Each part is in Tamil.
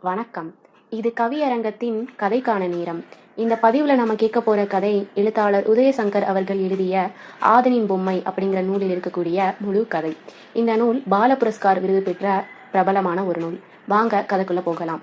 வணக்கம். இது கவியரங்கத்தின் கதைக்கான நேரம். இந்த பதிவுல நம்ம கேட்க போற கதை எழுத்தாளர் உதயசங்கர் அவர்கள் எழுதிய ஆதனின் பொம்மை அப்படிங்கிற நூலில் இருக்கக்கூடிய முழு கதை. இந்த நூல் பால புரஸ்கார் விருது பெற்ற பிரபலமான ஒரு நூல். வாங்க கதைக்குள்ள போகலாம்.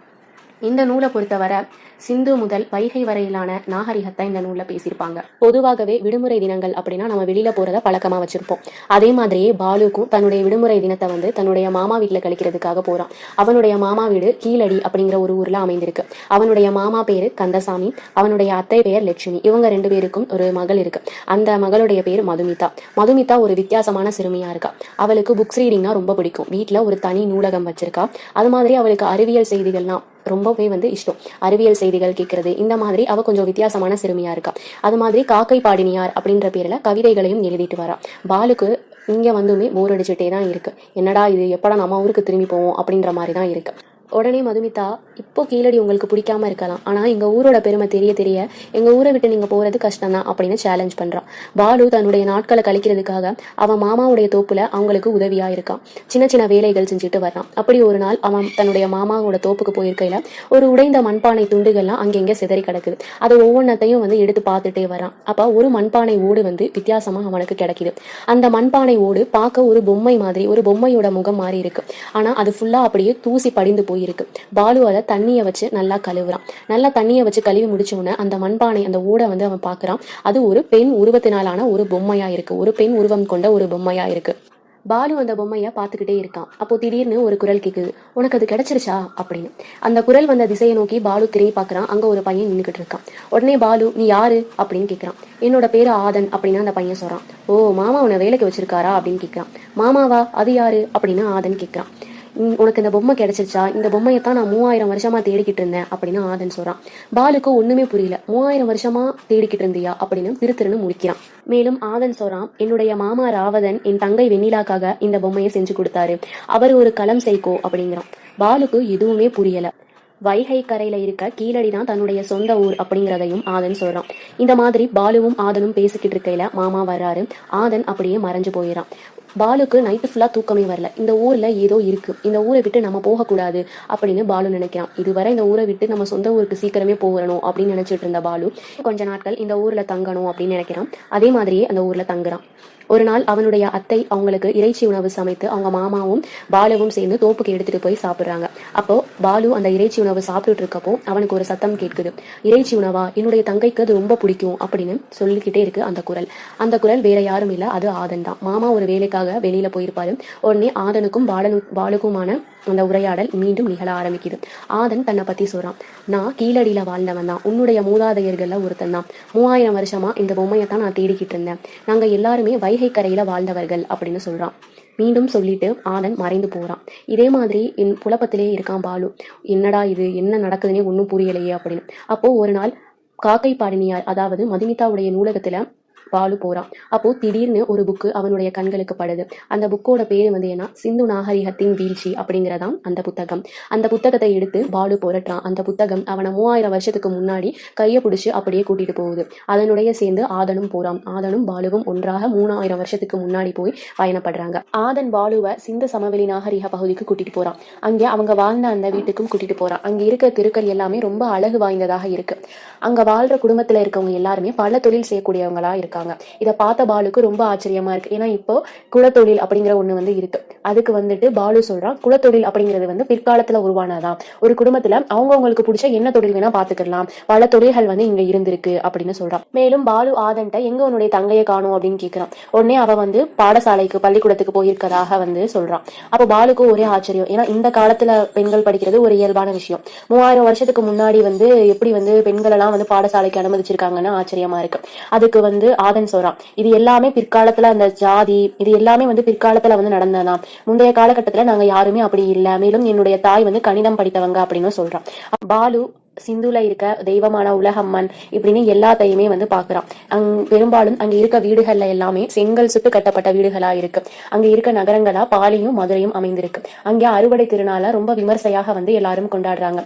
இந்த நூலை பொறுத்தவரை சிந்து முதல் வைகை வரையிலான நாகரிகத்தை இந்த நூல்ல பேசியிருப்பாங்க. பொதுவாகவே விடுமுறை தினங்கள் அப்படின்னா நம்ம வெளியில போறத பழக்கமா வச்சிருப்போம். அதே மாதிரியே பாலுக்கும் தன்னுடைய விடுமுறை தினத்தை வந்து தன்னுடைய மாமா வீட்டுல கழிக்கிறதுக்காக போறான். அவனுடைய மாமா வீடு கீழடி அப்படிங்கிற ஒரு ஊர்ல அமைந்திருக்கு. அவனுடைய மாமா பேரு கந்தசாமி அவனுடைய அத்தை பெயர் லட்சுமி. இவங்க ரெண்டு பேருக்கும் ஒரு மகள் இருக்கு. அந்த மகளுடைய பேர் மதுமிதா. மதுமிதா ஒரு வித்தியாசமான சிறுமியா இருக்கா. அவளுக்கு புக்ஸ் ரீடிங்னா ரொம்ப பிடிக்கும். வீட்டில் ஒரு தனி நூலகம் வச்சிருக்கா. அது மாதிரி அவளுக்கு அறிவியல் செய்திகள்லாம் ரொம்பவே வந்து இஷ்டம். அறிவியல் செய்தி செய்திகள் கேட்கறது. இந்த மாதிரி அவ கொஞ்சம் வித்தியாசமான சிறுமியா இருக்கா. அது மாதிரி காக்கை பாடினியார் அப்படின்ற பேர்ல கவிதைகளையும் எழுதிட்டு வரா. பாலுக்கு இங்க வந்துமே போர் அடிச்சுட்டே தான் இருக்கு. என்னடா இது? எப்படா நம்ம ஊருக்கு திரும்பி போவோம் அப்படின்ற மாதிரி தான் இருக்கு. உடனே மதுமிதா இப்போ கீழடி உங்களுக்கு பிடிக்காம இருக்கலாம். ஆனா எங்க ஊரோட பெருமை தெரிய தெரிய எங்க ஊரை விட்டு நீங்க போறது கஷ்டம் தான் அப்படின்னு சேலஞ்ச் பண்றான் பாலு தன்னுடைய நாட்களை கழிக்கிறதுக்காக அவன் மாமாவுடைய தோப்புல அவங்களுக்கு உதவியா இருக்கான் சின்ன சின்ன வேலைகள் செஞ்சுட்டு வர்றான் அப்படி ஒரு நாள் அவன் தன்னுடைய மாமாவோட தோப்புக்கு போயிருக்கையில ஒரு உடைந்த மண்பானை துண்டுகள்லாம் அங்கங்க சிதறி கிடக்குது. அதை ஒவ்வொன்றத்தையும் வந்து எடுத்து பார்த்துட்டே வரான் அப்ப ஒரு மண்பானை ஓடு வந்து வித்தியாசமா அவனுக்கு கிடைக்குது. அந்த மண்பானை ஓடு பார்க்க ஒரு பொம்மை மாதிரி ஒரு பொம்மையோட முகம் மாதிரி இருக்கு. ஆனா அது ஃபுல்லா அப்படியே தூசி படிந்து போய் போயிருக்கு பாலு அதை தண்ணியை வச்சு நல்லா கழுவுறான். நல்லா தண்ணியை வச்சு கழுவி முடிச்ச உடனே அந்த மண்பானை அந்த ஓடை வந்து அவன் பாக்குறான். அது ஒரு பெண் உருவத்தினாலான ஒரு பொம்மையா இருக்கு. ஒரு பெண் உருவம் கொண்ட ஒரு பொம்மையா இருக்கு. பாலு அந்த பொம்மைய பார்த்துக்கிட்டே இருக்கான். அப்போ திடீர்னு ஒரு குரல் கேக்குது. உனக்கு அது கிடைச்சிருச்சா? அப்படின்னு. அந்த குரல் வந்த திசையை நோக்கி பாலு திரும்பி பார்க்குறான் அங்க ஒரு பையன் நின்னுக்கிட்டு இருக்கான். உடனே பாலு நீ யாரு? அப்படின்னு கேக்குறான். என்னோட பேரு ஆதன் அப்படின்னு அந்த பையன் சொல்றான். ஓ மாமா உன்னை வேலைக்கு வச்சிருக்காரா? அப்படின்னு கேக்குறான். மாமாவா? அது யாரு? அப்படின்னு ஆதன் கேக்குறான். உனக்கு இந்த பொம்மை கிடைச்சிருச்சா? இந்த பொம்மையை தான் நான் மூவாயிரம் வருஷமா தேடிக்கிட்டு இருந்தேன் அப்படின்னு ஆதன் சொல்றான். பாலுக்கு ஒண்ணுமே புரியல. மூவாயிரம் வருஷமா தேடிக்கிட்டு இருந்தியா? அப்படின்னு திரு திருன்னு முடிக்கிறான் மேலும் ஆதன் சொல்றான் என்னுடைய மாமா ராவதன் என் தங்கை வெண்ணிலாக்காக இந்த பொம்மையை செஞ்சு கொடுத்தாரு. அவர் ஒரு களம் செய்கோ அப்படிங்கிறான். பாலுக்கு எதுவுமே புரியல. வைகை கரையில இருக்க கீழடி தான் தன்னுடைய சொந்த ஊர் அப்படிங்கிறதையும் ஆதன் சொல்றான். இந்த மாதிரி பாலுவும் ஆதனும் பேசிக்கிட்டு இருக்கையில மாமா வர்றாரு. ஆதன் அப்படியே மறைஞ்சு போயிடறான் பாலுக்கு நைட்டு ஃபுல்லாக தூக்கமே வரல. இந்த ஊரில் ஏதோ இருக்கு. இந்த ஊரை விட்டு நம்ம போகக்கூடாது அப்படின்னு பாலு நினைக்கிறான். இதுவரை இந்த ஊரை விட்டு நம்ம சொந்த ஊருக்கு சீக்கிரமே போகணும் அப்படின்னு நினைச்சிட்டு இருந்த பாலு கொஞ்ச நாட்கள் இந்த ஊரில் தங்கணும் அப்படின்னு நினைக்கிறான். அதே மாதிரியே அந்த ஊரில் தங்குறான். ஒரு நாள் அவனுடைய அத்தை அவங்களுக்கு இறைச்சி உணவு சமைத்து அவங்க மாமாவும் பாலுவும் சேர்ந்து தோப்புக்கு எடுத்துட்டு போய் சாப்பிட்றாங்க. அப்போ பாலு அந்த இறைச்சி உணவு சாப்பிட்டுட்டு இருக்கப்போ அவனுக்கு ஒரு சத்தம் கேட்குது. இறைச்சி உணவா? என்னுடைய தங்கைக்கு அது ரொம்ப பிடிக்கும் அப்படின்னு சொல்லிக்கிட்டே இருக்கு அந்த குரல். அந்த குரல் வேற யாரும் இல்லை. அது ஆதன் தான். மாமா ஒரு வேலைக்காக வெளியில போயிருப்பாரு. உடனே ஆதனுக்கும் பாலனு பாலுக்குமான அந்த உரையாடல் மீண்டும் நிகழ ஆரம்பிக்குது. ஆதன் தன்னை பத்தி சொல்றான் நான் கீழடியில வாழ்ந்தவன் தான். உன்னுடைய மூதாதையர்கள்ல ஒருத்தன் தான். மூவாயிரம் வருஷமா இந்த பொம்மையை தான் நான் தேடிக்கிட்டு இருந்தேன். நாங்க எல்லாருமே வைகை கரையில வாழ்ந்தவர்கள் அப்படின்னு சொல்றான். மீண்டும் சொல்லிட்டு ஆனந்த் மறைந்து போறான். இதே மாதிரி என் புலப்பத்திலே இருக்கான் பாலு. என்னடா இது? என்ன நடக்குதுன்னே ஒன்றும் புரியலையே அப்படின்னு. அப்போ ஒரு நாள் காக்கை பாடினியார் அதாவது மதுமிதாவுடைய நூலகத்துல பாலு போறான் அப்போ திடீர்னு ஒரு புக்கு அவனுடைய கண்களுக்கு படுது. அந்த புக்கோட பேரு வந்து ஏன்னா சிந்து நாகரிகத்தின் வீழ்ச்சி அப்படிங்கறதாம் அந்த புத்தகம். அந்த புத்தகத்தை எடுத்து பாலு புரட்டுறான் அந்த புத்தகம் அவனை மூவாயிரம் வருஷத்துக்கு முன்னாடி கையை பிடிச்சி அப்படியே கூட்டிட்டு போகுது. அதனுடைய சேர்ந்து ஆதனும் போறான் ஆதனும் பாலுவும் ஒன்றாக மூணாயிரம் வருஷத்துக்கு முன்னாடி போய் பயணப்படுறாங்க. ஆதன் பாலுவை சிந்து சமவெளி நாகரிக பகுதிக்கு கூட்டிட்டு போறான் அங்கே அவங்க வாழ்ந்த அந்த வீட்டுக்கும் கூட்டிட்டு போறான் அங்க இருக்க தெருக்கள் எல்லாமே ரொம்ப அழகு வாய்ந்ததாக இருக்கு. அங்க வாழ்ற குடும்பத்துல இருக்கவங்க எல்லாருமே பல தொழில் செய்யக்கூடியவங்களா இருக்காங்க. இதை பார்த்த பாலுக்கு ரொம்ப ஆச்சரியமா இருக்கு. ஏன்னா இப்போ குலத்தொழில் அப்படிங்கிற ஒண்ணு வந்து இருக்கு. அதுக்கு வந்துட்டு பாலு சொல்றான் குலத்தொழில் அப்படிங்கிறது வந்து பிற்காலத்துல உருவானதான் ஒரு குடும்பத்துல அவங்கவுங்களுக்கு பிடிச்ச என்ன தொழில் வேணா பாத்துக்கலாம். பல தொழில்கள் வந்து இங்க இருந்திருக்கு அப்படின்னு சொல்றான். மேலும் பாலு ஆதன்ட்ட எங்க உன்னுடைய தங்கையை காணும் அப்படின்னு கேக்குறான். உடனே அவ வந்து பாடசாலைக்கு பள்ளிக்கூடத்துக்கு போயிருக்கதாக வந்து சொல்றான். அப்போ பாலுக்கு ஒரே ஆச்சரியம். ஏன்னா இந்த காலத்துல பெண்கள் படிக்கிறது ஒரு இயல்பான விஷயம். மூவாயிரம் வருஷத்துக்கு முன்னாடி வந்து எப்படி வந்து பெண்கள் எல்லாம் வந்து பாடசாலைக்கு அனுமதிச்சிருக்காங்கன்னு ஆச்சரியமா இருக்கு. அதுக்கு வந்து ஆதன் சொல்றான். இது எல்லாமே பிற்காலத்துல அந்த ஜாதி இது எல்லாமே வந்து பிற்காலத்துல வந்து நடந்ததுதான். முந்தைய காலகட்டத்துல நாங்க யாருமே அப்படி இல்ல. மேலும் என்னுடைய தாய் வந்து கணிதம் படித்தவங்க அப்படின்னு சொல்றான். பாலு சிந்துல இருக்க தெய்வமான உலகம்மன் இப்படின்னு எல்லாத்தையுமே வந்து பாக்குறான். அங் பெரும்பாலும் அங்க இருக்க வீடுகள்ல எல்லாமே செங்கல் சுட்டு கட்டப்பட்ட வீடுகளா இருக்கு. அங்க இருக்க நகரங்களா பாலியும் மதுரையும் அமைந்திருக்கு. அங்கே அறுவடை திருநாள ரொம்ப விமர்சையாக வந்து எல்லாரும் கொண்டாடுறாங்க.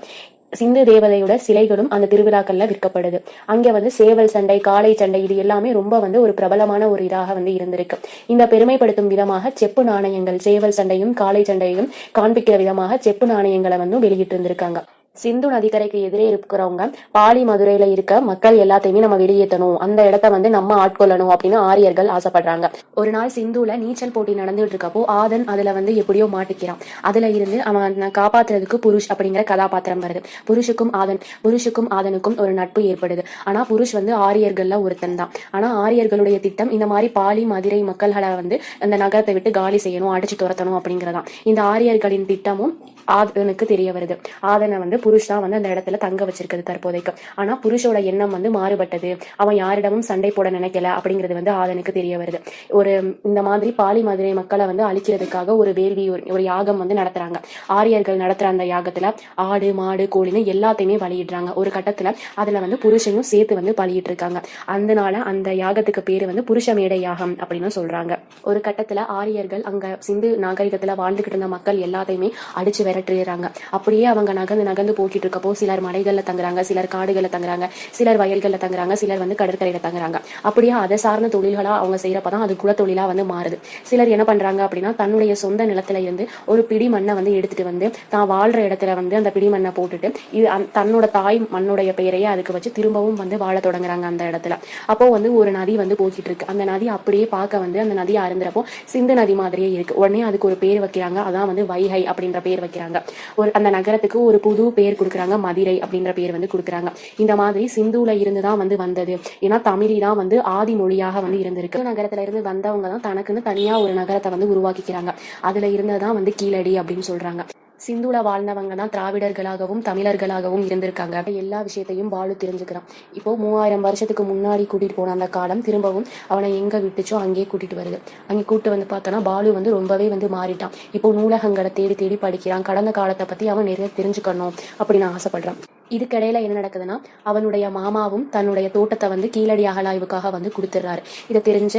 சிந்து தேவதையோட சிலைகளும் அந்த திருவிழாக்கள்ல விற்கப்படுது. அங்க வந்து சேவல் சண்டை காளை சண்டை இது எல்லாமே ரொம்ப வந்து ஒரு பிரபலமான ஒரு இதாக வந்து இருந்திருக்கு. இந்த பெருமைப்படுத்தும் விதமாக செப்பு நாணயங்கள் சேவல் சண்டையும் காளை சண்டையும் காண்பிக்கிற விதமாக செப்பு நாணயங்களை வந்து வெளியிட்டு இருந்திருக்காங்க சிந்து நதிக்கரைக்கு எதிரே இருக்கிறவங்க பாலி மதுரையில இருக்க மக்கள் எல்லாத்தையுமே நம்ம வெளியேற்றணும் அந்த இடத்த வந்து நம்ம ஆட்கொள்ளணும் அப்படின்னு ஆரியர்கள் ஆசைப்படுறாங்க. ஒரு நாள் சிந்துல நீச்சல் போட்டி நடந்துட்டு இருக்கப்போ ஆதன் அதுல வந்து எப்படியோ மாட்டிக்கிறான். அதுல இருந்து அவன் காப்பாத்துறதுக்கு புருஷ் அப்படிங்கிற கதாபாத்திரம் வருது. புருஷுக்கும் ஆதன் புருஷுக்கும் ஆதனுக்கும் ஒரு நட்பு ஏற்படுது. ஆனா புருஷ் வந்து ஆரியர்கள்ல ஒருத்தன் தான். ஆனா ஆரியர்களுடைய திட்டம் இந்த மாதிரி பாலி மதுரை மக்கள்களை வந்து அந்த நகரத்தை விட்டு காலி செய்யணும் அடிச்சு துரத்தணும் அப்படிங்கறதான். இந்த ஆரியர்களின் திட்டமும் ஆதனுக்கு தெரிய வருது. ஆதனை வந்து புருஷ் தான் வந்து அந்த இடத்துல தங்க வச்சிருக்கிறது தற்போதைக்கு. ஆனா புருஷோட எண்ணம் வந்து மாறுபட்டது. அவன் யாரிடமும் சண்டை போட நினைக்கல அப்படிங்கிறது வந்து ஆதனுக்கு தெரிய வருது. ஒரு இந்த மாதிரி பாலி மதுரை மக்களை வந்து அழிக்கிறதுக்காக ஒரு வேள்வி ஒரு- ஒரு யாகம் வந்து நடத்துறாங்க. ஆரியர்கள் நடத்துற அந்த யாகத்துல ஆடு மாடு கோழின்னு எல்லாத்தையுமே பலியிடுறாங்க. ஒரு கட்டத்துல அதுல வந்து புருஷனும் சேர்த்து வந்து பலியிட்டு இருக்காங்க அதனால அந்த யாகத்துக்கு பேரு வந்து புருஷ மேடை யாகம் அப்படின்னு சொல்றாங்க. ஒரு கட்டத்துல ஆரியர்கள் அங்க சிந்து நாகரிகத்துல வாழ்ந்துகிட்டு இருந்த மக்கள் எல்லாத்தையுமே அடிச்சு விரட்டுறாங்க. அப்படியே அவங்க நகர்ந்து நகர்ந்து போக்கிட்டு இருக்கப்போ சிலர் மலைகள்ல தங்குறாங்க சிலர் காடுகள்ல தங்குறாங்க சிலர் வயல்கள்ல தங்குறாங்க சிலர் வந்து கடற்கரையில தங்குறாங்க. அப்படியே அதை சார்ந்த தொழில்களா அவங்க செய்யறப்பதான் அது குலத்தொழிலா வந்து மாறுது. சிலர் என்ன பண்றாங்க அப்படின்னா தன்னுடைய சொந்த நிலத்துல இருந்து ஒரு பிடி மண்ணை வந்து எடுத்துட்டு வந்து தான் வாழ்ற இடத்துல வந்து அந்த பிடி மண்ணை போட்டுட்டு இது தன்னோட தாய் மண்ணுடைய பெயரையே அதுக்கு வச்சு திரும்பவும் வந்து வாழ தொடங்குறாங்க அந்த இடத்துல. அப்போ வந்து ஒரு நதி வந்து போக்கிட்டு இருக்கு அந்த நதி அப்படியே பார்க்க வந்து அந்த நதியை அருந்துறப்போ சிந்து நதி மாதிரியே இருக்கு. உடனே அதுக்கு ஒரு பேர் வைக்கிறாங்க. அதான் வந்து வைகை அப்படின்ற பேர் வைக்கிறாங்க. ஒரு அந்த நகரத்துக்கு ஒரு புது பேர் கொடுக்குறாங்க மதிரை அப்படின்ற பேர் வந்து கொடுக்குறாங்க. இந்த மாதிரி சிந்துல இருந்து தான் வந்து வந்தது. ஏன்னா தமிழி தான் வந்து ஆதி மொழியாக வந்து இருந்திருக்கு. நகரத்துல இருந்து வந்தவங்க தான் தனக்குன்னு தனியா ஒரு நகரத்தை வந்து உருவாக்கிக்கிறாங்க. அதுல இருந்ததான் வந்து கீழடி அப்படின்னு சொல்றாங்க. சிந்துல வாழ்ந்தவங்க தான் திராவிடர்களாகவும் தமிழர்களாகவும் இருந்திருக்காங்க. எல்லா விஷயத்தையும் பாலு தெரிஞ்சுக்கிறான். இப்போ மூவாயிரம் வருஷத்துக்கு முன்னாடி கூட்டிட்டு போன அந்த காலம் திரும்பவும் அவனை எங்க விட்டுச்சோ அங்கேயே கூட்டிட்டு வருது. அங்கே கூட்டு வந்து பார்த்தோன்னா பாலு வந்து ரொம்பவே வந்து மாறிட்டான். இப்போ நூலகங்களை தேடி தேடி படிக்கிறான். கடந்த காலத்தை பத்தி அவன் நிறைய தெரிஞ்சுக்கணும் அப்படின்னு ஆசைப்படுறான். இதுக்கிடையில என்ன நடக்குதுன்னா அவனுடைய மாமாவும் தன்னுடைய தோட்டத்தை வந்து கீழடி அகலாய்வுக்காக வந்து கொடுத்துட்றாரு. இதை தெரிஞ்ச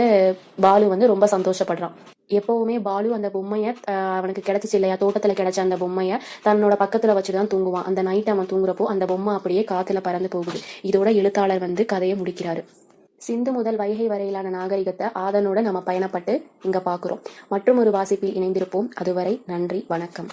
பாலு வந்து ரொம்ப சந்தோஷப்படுறான். எப்பவுமே பாலு அந்த பொம்மையை அவனுக்கு கிடைச்சிச்சு இல்லையா தோட்டத்துல கிடைச்ச அந்த பொம்மையை தன்னோட பக்கத்துல வச்சு தான் தூங்குவான். அந்த நைட் அவன் தூங்குறப்போ அந்த பொம்மை அப்படியே காத்துல பறந்து போகுது. இதோட எழுத்தாளர் வந்து கதையை முடிக்கிறாரு. சிந்து முதல் வைகை வரையிலான நாகரிகத்தை ஆதனோட நம்ம பயணப்பட்டு இங்க பாக்குறோம். மற்றும் ஒரு வாசிப்பில் இணைந்திருப்போம். அதுவரை நன்றி வணக்கம்.